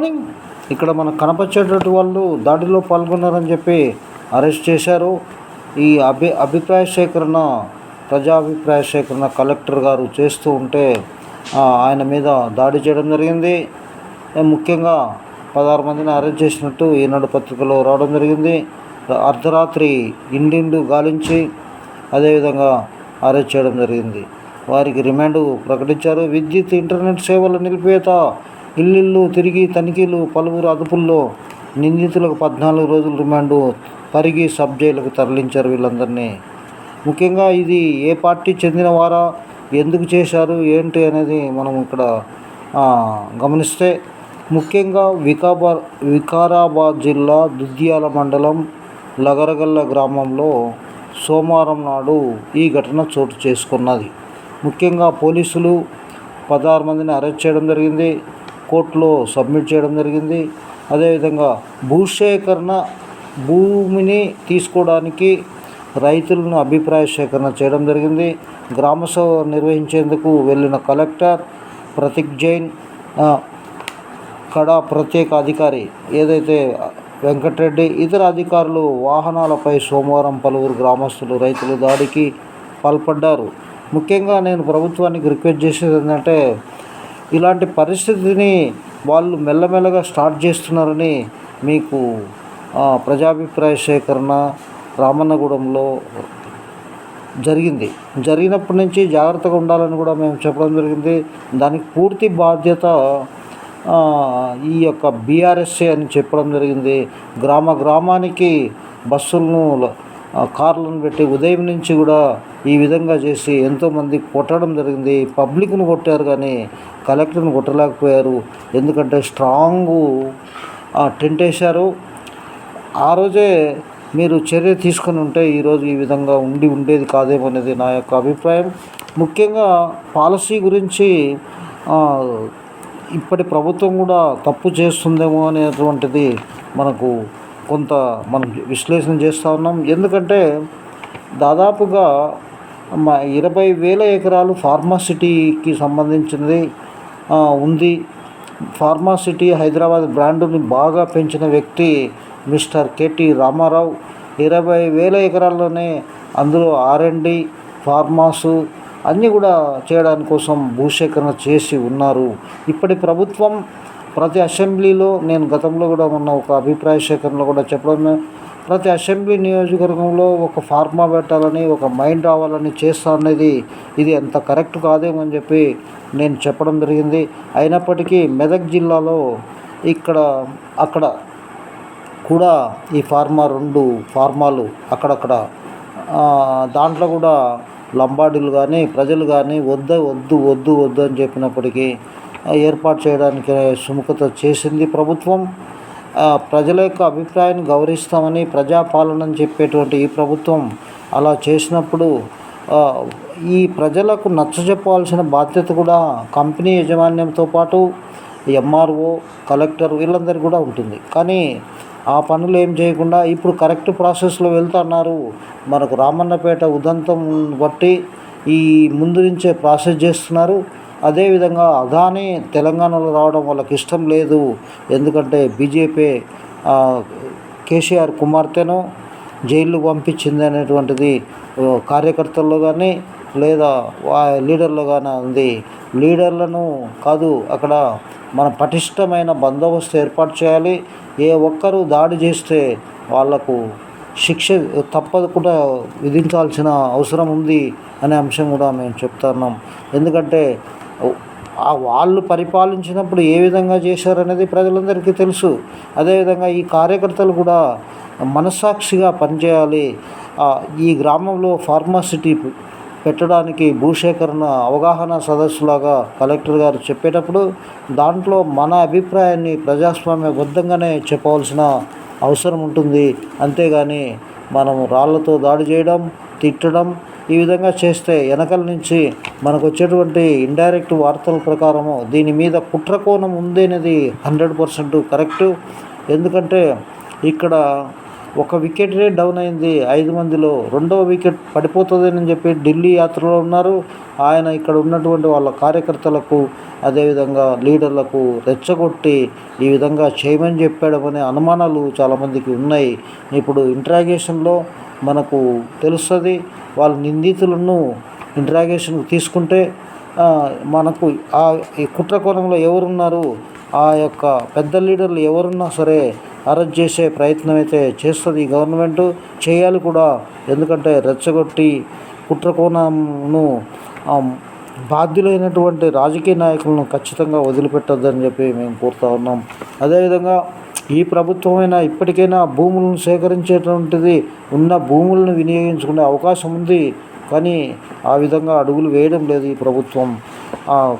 Morning ఇక్కడ మనకు కనపరిచేటటువంటి వాళ్ళు దాడిలో పాల్గొన్నారని చెప్పి అరెస్ట్ చేశారు. ఈ అభి అభిప్రాయ సేకరణ ప్రజాభిప్రాయ సేకరణ కలెక్టర్ గారు చేస్తూ ఉంటే ఆయన మీద దాడి చేయడం జరిగింది. ముఖ్యంగా పదహారు మందిని అరెస్ట్ చేసినట్టు ఈనాడు పత్రికలో రావడం జరిగింది. అర్ధరాత్రి ఇండిండు గాలించి అదేవిధంగా అరెస్ట్ చేయడం జరిగింది. వారికి రిమాండ్ ప్రకటించారు. విద్యుత్ ఇంటర్నెట్ సేవల నిలిపేత ఇల్లు తిరిగి తనిఖీలు పలువురు అదుపుల్లో నిందితులకు పద్నాలుగు రోజుల రిమాండు పరిగి సబ్ జైలుకు తరలించారు వీళ్ళందరినీ. ముఖ్యంగా ఇది ఏ పార్టీ చెందిన వారా ఎందుకు చేశారు ఏంటి అనేది మనం ఇక్కడ గమనిస్తే ముఖ్యంగా వికాబా వికారాబాద్ జిల్లా దుద్యాల మండలం లగరగల్ల గ్రామంలో సోమవారం నాడు ఈ ఘటన చోటు చేసుకున్నది. ముఖ్యంగా పోలీసులు పదహారు మందిని అరెస్ట్ చేయడం జరిగింది. కోర్టులో సబ్మిట్ చేయడం జరిగింది. అదేవిధంగా భూసేకరణ భూమిని తీసుకోవడానికి రైతులను అభిప్రాయ సేకరణ చేయడం జరిగింది. గ్రామసభ నిర్వహించేందుకు వెళ్ళిన కలెక్టర్ ప్రతీక్ జైన్ కడా ప్రత్యేక అధికారి ఏదైతే వెంకటరెడ్డి ఇతర అధికారులు వాహనాలపై సోమవారం పలువురు గ్రామస్తులు రైతులు దాడికి పాల్పడ్డారు. ముఖ్యంగా నేను ప్రభుత్వానికి రిక్వెస్ట్ చేసేది ఏంటంటే ఇలాంటి పరిస్థితిని వాళ్ళు మెల్లమెల్లగా స్టార్ట్ చేస్తున్నారని మీకు ప్రజాభిప్రాయ సేకరణ రామన్నగూడెంలో జరిగింది. జరిగినప్పటి నుంచి జాగ్రత్తగా ఉండాలని కూడా మేము చెప్పడం జరిగింది. దానికి పూర్తి బాధ్యత ఈ యొక్క బీఆర్ఎస్ఏ అని చెప్పడం జరిగింది. గ్రామ గ్రామానికి బస్సులను కార్లను పెట్టి ఉదయం నుంచి కూడా ఈ విధంగా చేసి ఎంతోమంది కొట్టడం జరిగింది. పబ్లిక్ను కొట్టారు కానీ కలెక్టర్ని కొట్టలేకపోయారు. ఎందుకంటే స్ట్రాంగ్ టెంట్ వేశారు. ఆ రోజే మీరు చర్య తీసుకొని ఉంటే ఈరోజు ఈ విధంగా ఉండి ఉండేది కాదేమో అనేది నా యొక్క అభిప్రాయం. ముఖ్యంగా పాలసీ గురించి ఇప్పటి ప్రభుత్వం కూడా తప్పు చేస్తుందేమో అనేటువంటిది మనకు కొంత మనం విశ్లేషణ చేస్తూ ఉన్నాం. ఎందుకంటే దాదాపుగా మా ఇరవై వేల ఎకరాలు ఫార్మాసిటీకి సంబంధించినది ఉంది. ఫార్మాసిటీ హైదరాబాద్ బ్రాండుని బాగా పెంచిన వ్యక్తి మిస్టర్ కేటీ రామారావు. ఇరవై వేల ఎకరాల్లోనే అందులో ఆర్ఎండి ఫార్మాసు అన్నీ కూడా చేయడానికి కోసం భూసేకరణ చేసి ఉన్నారు. ఇప్పటి ప్రభుత్వం ప్రతి అసెంబ్లీలో నేను గతంలో కూడా మొన్న ఒక అభిప్రాయ సేకరణలో కూడా చెప్పడం ప్రతి అసెంబ్లీ నియోజకవర్గంలో ఒక ఫార్మా పెట్టాలని ఒక మైండ్ రావాలని చేస్తా అనేది ఇది అంత కరెక్ట్ కాదేమో అని చెప్పి నేను చెప్పడం జరిగింది. అయినప్పటికీ మెదక్ జిల్లాలో ఇక్కడ అక్కడ కూడా ఈ ఫార్మా రెండు ఫార్మాలు అక్కడక్కడ దాంట్లో కూడా లంబాడీలు కానీ ప్రజలు కానీ వద్దు వద్దు వద్దు వద్దు అని చెప్పినప్పటికీ ఏర్పాటు చేయడానికి సుముఖత చేసింది ప్రభుత్వం. ప్రజల యొక్క అభిప్రాయాన్ని గౌరవిస్తామని ప్రజాపాలన అని చెప్పేటువంటి ఈ ప్రభుత్వం అలా చేసినప్పుడు ఈ ప్రజలకు నచ్చజెప్పాల్సిన బాధ్యత కూడా కంపెనీ యాజమాన్యంతో పాటు ఎంఆర్ఓ కలెక్టర్ వీళ్ళందరికీ కూడా ఉంటుంది. కానీ ఆ పనులు ఏం చేయకుండా ఇప్పుడు కరెక్ట్ ప్రాసెస్లో వెళ్తున్నారు మనకు రామన్నపేట ఉదంతం బట్టి ఈ ముందు నుంచే ప్రాసెస్ చేస్తున్నారు. అదేవిధంగా అదానీ తెలంగాణలో రావడం వాళ్ళకి ఇష్టం లేదు. ఎందుకంటే బీజేపీ కేసీఆర్ కుమార్తెను జైలు పంపించింది అనేటువంటిది కార్యకర్తల్లో కానీ లేదా లీడర్లో కానీ ఉంది. లీడర్లను కాదు అక్కడ మన పటిష్టమైన బందోబస్తు ఏర్పాటు చేయాలి. ఏ ఒక్కరూ దాడి చేస్తే వాళ్ళకు శిక్ష తప్పకుండా విధించాల్సిన అవసరం ఉంది అనే అంశం కూడా మేము చెప్తున్నాం ఎందుకంటే వాళ్ళు పరిపాలించినప్పుడు ఏ విధంగా చేశారనేది ప్రజలందరికీ తెలుసు. అదేవిధంగా ఈ కార్యకర్తలు కూడా మనస్సాక్షిగా పనిచేయాలి. ఈ గ్రామంలో ఫార్మాసిటీ పెట్టడానికి భూసేకరణ అవగాహన సదస్సులాగా కలెక్టర్ గారు చెప్పేటప్పుడు దాంట్లో మన అభిప్రాయాన్ని ప్రజాస్వామ్యబద్ధంగానే చెప్పవలసిన అవసరం ఉంటుంది. అంతేగాని మనం రాళ్ళతో దాడి చేయడం తిట్టడం ఈ విధంగా చేస్తే వెనకల నుంచి మనకు వచ్చేటువంటి ఇండైరెక్ట్ వార్తల ప్రకారము దీని మీద కుట్రకోణం ఉంది అనేది హండ్రెడ్ పర్సెంట్ కరెక్టు ఎందుకంటే ఇక్కడ ఒక వికెటే డౌన్ అయింది ఐదు మందిలో రెండవ వికెట్ పడిపోతుందని చెప్పి ఢిల్లీ యాత్రలో ఉన్నారు. ఆయన ఇక్కడ ఉన్నటువంటి వాళ్ళ కార్యకర్తలకు అదేవిధంగా లీడర్లకు రెచ్చగొట్టి ఈ విధంగా చేయమని చెప్పాడమనే అనుమానాలు చాలామందికి ఉన్నాయి. ఇప్పుడు ఇంట్రాగేషన్లో మనకు తెలుస్తుంది. వాళ్ళ నిందితులను ఇంట్రాగేషన్ తీసుకుంటే మనకు ఆ ఈ కుట్ర కోణంలో ఎవరున్నారు ఆ యొక్క పెద్ద లీడర్లు ఎవరున్నా సరే అరెస్ట్ చేసే ప్రయత్నం అయితే చేస్తుంది ఈ గవర్నమెంట్. చేయాలి కూడా. ఎందుకంటే రెచ్చగొట్టి కుట్ర కోణంను బాధ్యులైనటువంటి రాజకీయ నాయకులను ఖచ్చితంగా వదిలిపెట్టొద్దని చెప్పి మేము కోరుతా ఉన్నాం. అదేవిధంగా ఈ ప్రభుత్వమైనా ఇప్పటికైనా భూములను సేకరించేటువంటిది ఉన్న భూములను వినియోగించుకునే అవకాశం ఉంది. కానీ ఆ విధంగా అడుగులు వేయడం లేదు ఈ ప్రభుత్వం. ఆ,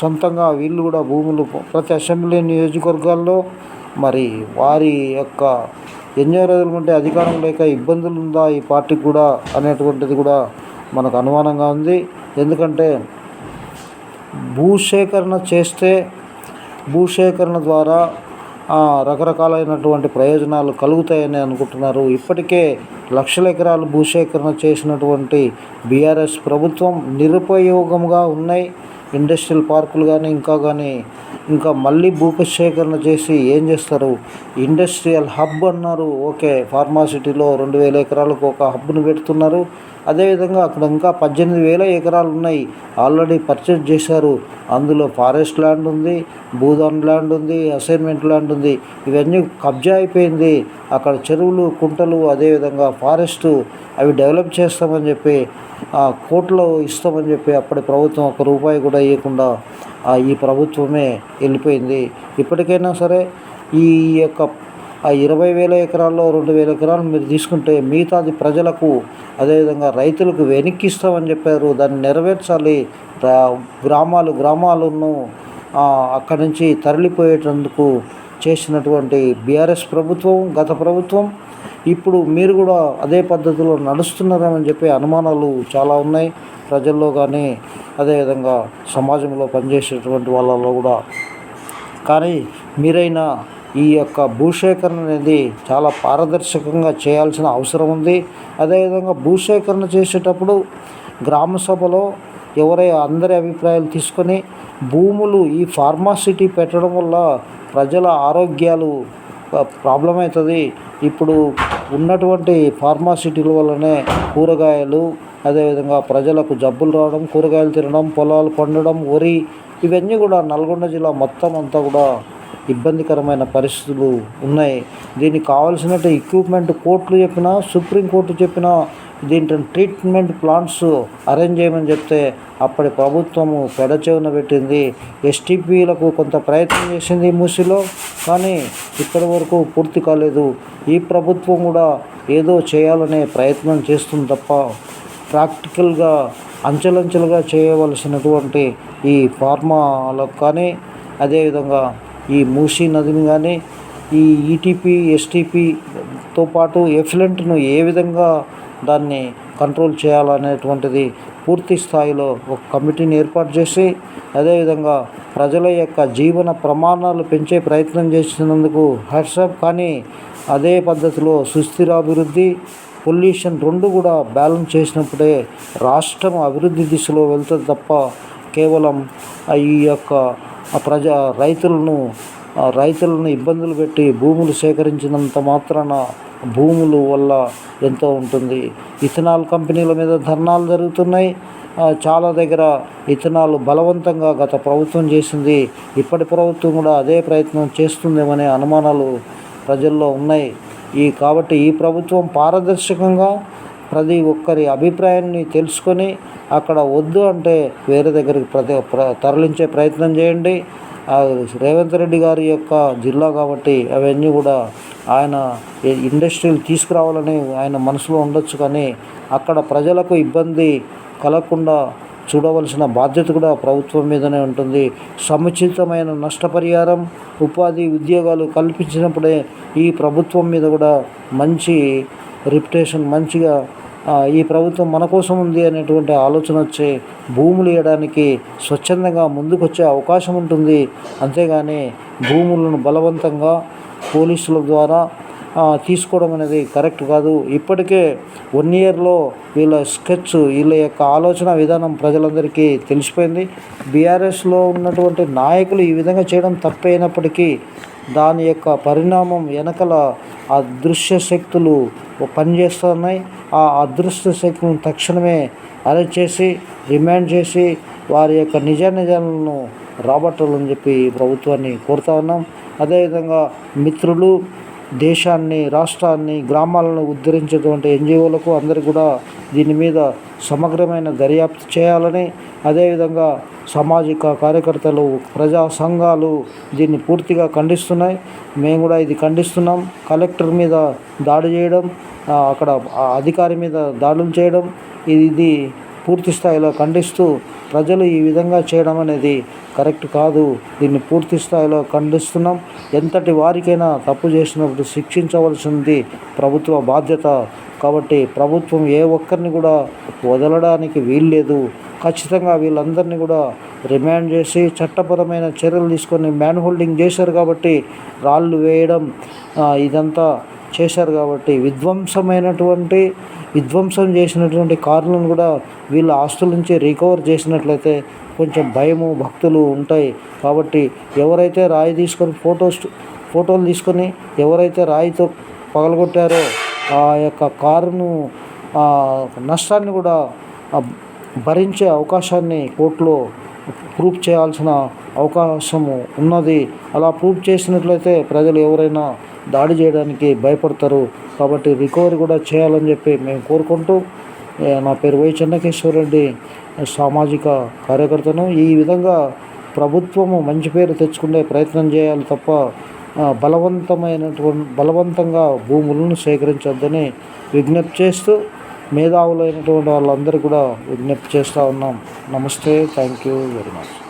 సొంతంగా వీళ్ళు కూడా భూములు ప్రతి అసెంబ్లీ నియోజకవర్గాల్లో మరి వారి యొక్క ఎన్నో రోజులు ఉంటే అధికారం లేక ఇబ్బందులు ఉందా ఈ పార్టీకి కూడా అనేటువంటిది కూడా మనకు అనుమానంగా ఉంది. ఎందుకంటే భూసేకరణ చేస్తే భూసేకరణ ద్వారా రకరకాలైనటువంటి ప్రయోజనాలు కలుగుతాయని అనుకుంటున్నారు. ఇప్పటికే లక్షల ఎకరాలు భూసేకరణ చేసినటువంటి బీఆర్ఎస్ ప్రభుత్వం నిరుపయోగంగా ఉన్నాయి. ఇండస్ట్రియల్ పార్కులు కానీ ఇంకా కానీ ఇంకా మళ్ళీ భూపసేకరణ చేసి ఏం చేస్తారు? ఇండస్ట్రియల్ హబ్ అన్నారు. ఓకే ఫార్మాసిటీలో రెండు వేల ఎకరాలకు ఒక హబ్ను పెడుతున్నారు. అదేవిధంగా అక్కడ ఇంకా పద్దెనిమిది వేల ఎకరాలు ఉన్నాయి. ఆల్రెడీ పర్చేజ్ చేశారు. అందులో ఫారెస్ట్ ల్యాండ్ ఉంది భూదాన్ ల్యాండ్ ఉంది అసైన్మెంట్ ల్యాండ్ ఉంది. ఇవన్నీ కబ్జా అయిపోయింది. అక్కడ చెరువులు కుంటలు అదేవిధంగా ఫారెస్ట్ అవి డెవలప్ చేస్తామని చెప్పి ఆ ఇస్తామని చెప్పి అప్పటి ప్రభుత్వం ఒక రూపాయి కూడా ఇవ్వకుండా ఈ ప్రభుత్వమే వెళ్ళిపోయింది. ఇప్పటికైనా సరే ఈ యొక్క ఆ ఇరవై వేల ఎకరాల్లో రెండు వేల ఎకరాలు మీరు తీసుకుంటే మిగతాది ప్రజలకు అదేవిధంగా రైతులకు వెనక్కి ఇస్తామని చెప్పారు. దాన్ని నెరవేర్చాలి. గ్రామాలు గ్రామాలను అక్కడి నుంచి తరలిపోయేటందుకు చేసినటువంటి బీఆర్ఎస్ ప్రభుత్వం గత ప్రభుత్వం ఇప్పుడు మీరు కూడా అదే పద్ధతిలో నడుస్తున్నారని చెప్పి అనుమానాలు చాలా ఉన్నాయి. ప్రజల్లో కానీ అదేవిధంగా సమాజంలో పనిచేసేటువంటి వాళ్ళలో కూడా. కానీ మీరైనా ఈ యొక్క భూసేకరణ అనేది చాలా పారదర్శకంగా చేయాల్సిన అవసరం ఉంది. అదేవిధంగా భూసేకరణ చేసేటప్పుడు గ్రామ సభలో ఎవరై అందరి అభిప్రాయాలు తీసుకొని భూములు ఈ ఫార్మాసిటీ పెట్టడం వల్ల ప్రజల ఆరోగ్యాలు ప్రాబ్లం అవుతుంది. ఇప్పుడు ఉన్నటువంటి ఫార్మాసిటీల వల్లనే కూరగాయలు అదేవిధంగా ప్రజలకు జబ్బులు రావడం కూరగాయలు తినడం పొలాలు పండడం వరి ఇవన్నీ కూడా నల్గొండ జిల్లా మొత్తం అంతా కూడా ఇబ్బందికరమైన పరిస్థితులు ఉన్నాయి. దీనికి కావాల్సినట్టు ఎక్విప్మెంట్ కోర్టులు చెప్పినా సుప్రీంకోర్టు చెప్పినా దీంట్లో ట్రీట్మెంట్ ప్లాంట్స్ అరేంజ్ చేయమని చెప్తే అప్పటి ప్రభుత్వము పెడచెవున పెట్టింది. ఎస్టీపీలకు కొంత ప్రయత్నం చేసింది మూసిలో కానీ ఇప్పటి వరకు పూర్తి కాలేదు. ఈ ప్రభుత్వం కూడా ఏదో చేయాలనే ప్రయత్నం చేస్తుంది తప్ప ప్రాక్టికల్గా అంచెలంచెలుగా చేయవలసినటువంటి ఈ ఫార్మాలకు కానీ అదేవిధంగా ఈ మూసీ నదిని కానీ ఈ ఈటీపీ ఎస్టీపీతో పాటు ఎఫ్లెంట్ను ఏ విధంగా దాన్ని కంట్రోల్ చేయాలనేటువంటిది పూర్తి స్థాయిలో ఒక కమిటీని ఏర్పాటు చేసి అదేవిధంగా ప్రజల యొక్క జీవన ప్రమాణాలు పెంచే ప్రయత్నం చేసినందుకు హర్షప్ కానీ అదే పద్ధతిలో సుస్థిరాభివృద్ధి పొల్యూషన్ రెండు కూడా బ్యాలెన్స్ చేసినప్పుడే రాష్ట్రం అభివృద్ధి దిశలో వెళ్తుంది తప్ప కేవలం ఈ యొక్క ప్రజా రైతులను రైతులను ఇబ్బందులు పెట్టి భూములు సేకరించినంత మాత్రాన భూములు వల్ల ఎంతో ఉంటుంది. ఇథనాల్ కంపెనీల మీద ధర్నాలు జరుగుతున్నాయి. చాలా దగ్గర ఇథనాలు బలవంతంగా గత ప్రభుత్వం చేసింది. ఇప్పటి ప్రభుత్వం కూడా అదే ప్రయత్నం చేస్తుందేమనే అనుమానాలు ప్రజల్లో ఉన్నాయి. ఈ కాబట్టి ఈ ప్రభుత్వం పారదర్శకంగా ప్రతి ఒక్కరి అభిప్రాయాన్ని తెలుసుకొని అక్కడ వద్దు అంటే వేరే దగ్గరికి ప్రతి ప్ర- తరలించే ప్రయత్నం చేయండి. రేవంత్ రెడ్డి గారి యొక్క జిల్లా కాబట్టి అవన్నీ కూడా ఆయన ఇండస్ట్రీలు తీసుకురావాలని ఆయన మనసులో ఉండొచ్చు కానీ అక్కడ ప్రజలకు ఇబ్బంది కలగకుండా చూడవలసిన బాధ్యత కూడా ప్రభుత్వం మీదనే ఉంటుంది. సముచితమైన నష్టపరిహారం ఉపాధి ఉద్యోగాలు కల్పించినప్పుడే ఈ ప్రభుత్వం మీద కూడా మంచి రిప్యుటేషన్ మంచిగా ఈ ప్రభుత్వం మన కోసం ఉంది అనేటువంటి ఆలోచన వచ్చే భూములు ఇవ్వడానికి స్వచ్ఛందంగా ముందుకొచ్చే అవకాశం ఉంటుంది. అంతేగాని భూములను బలవంతంగా పోలీసుల ద్వారా తీసుకోవడం అనేది కరెక్ట్ కాదు. ఇప్పటికే వన్ ఇయర్లో వీళ్ళ స్కెచ్ వీళ్ళ యొక్క ఆలోచన విధానం ప్రజలందరికీ తెలిసిపోయింది. బీఆర్ఎస్లో ఉన్నటువంటి నాయకులు ఈ విధంగా చేయడం తప్పైనప్పటికీ దాని యొక్క పరిణామం వెనకల అదృశ్య శక్తులు పనిచేస్తున్నాయి. ఆ అదృశ్య శక్తులను తక్షణమే అరెస్ట్ చేసి రిమాండ్ చేసి వారి యొక్క నిజ నిజాలను రాబట్టాలని చెప్పి ప్రభుత్వాన్ని కోరుతా ఉన్నాం. అదేవిధంగా మిత్రులు దేశాన్ని రాష్ట్రాన్ని గ్రామాలను ఉద్ధరించేటువంటి ఎన్జిఓలకు అందరికీ కూడా దీని మీద సమగ్రమైన దర్యాప్తు చేయాలని అదేవిధంగా సామాజిక కార్యకర్తలు ప్రజా సంఘాలు దీన్ని పూర్తిగా ఖండిస్తున్నాయి. మేము కూడా ఇది ఖండిస్తున్నాం. కలెక్టర్ మీద దాడి చేయడం అక్కడ అధికారి మీద దాడులు చేయడం ఇది పూర్తి స్థాయిలో ఖండిస్తూ ప్రజలు ఈ విధంగా చేయడం అనేది కరెక్ట్ కాదు. దీన్ని పూర్తి స్థాయిలో ఖండిస్తున్నాం. ఎంతటి వారికైనా తప్పు చేసినప్పుడు శిక్షించవలసింది ప్రభుత్వ బాధ్యత. కాబట్టి ప్రభుత్వం ఏ ఒక్కరిని కూడా వదలడానికి వీల్లేదు. ఖచ్చితంగా వీళ్ళందరినీ కూడా రిమాండ్ చేసి చట్టపరమైన చర్యలు తీసుకొని మ్యాన్ హోల్డింగ్ చేశారు కాబట్టి రాళ్ళు వేయడం ఇదంతా చేశారు కాబట్టి విధ్వంసమైనటువంటి విధ్వంసం చేసినటువంటి కార్లను కూడా వీళ్ళ ఆస్తుల నుంచి రికవర్ చేసినట్లయితే కొంచెం భయము భక్తులు ఉంటాయి. కాబట్టి ఎవరైతే రాయి తీసుకొని ఫొటోస్ ఫోటోలు తీసుకొని ఎవరైతే రాయితో పగలగొట్టారో ఆ యొక్క కారును నష్టాన్ని కూడా భరించే అవకాశాన్ని కోర్టులో ప్రూఫ్ చేయాల్సిన అవకాశము ఉన్నది. అలా ప్రూఫ్ చేసినట్లయితే ప్రజలు ఎవరైనా దాడి చేయడానికి భయపడతారు. కాబట్టి రికవరీ కూడా చేయాలని చెప్పి మేము కోరుకుంటూ నా పేరు వై చెన్నకేశ్వర రెడ్డి సామాజిక కార్యకర్తను. ఈ విధంగా ప్రభుత్వము మంచి పేరు తెచ్చుకునే ప్రయత్నం చేయాలి తప్ప బలవంతమైనటువంటి బలవంతంగా భూములను సేకరించొద్దని విజ్ఞప్తి చేస్తూ మేధావులైనటువంటి వాళ్ళందరూ కూడా విజ్ఞప్తి చేస్తూ ఉన్నాం. నమస్తే థ్యాంక్ యూ వెరీ మచ్.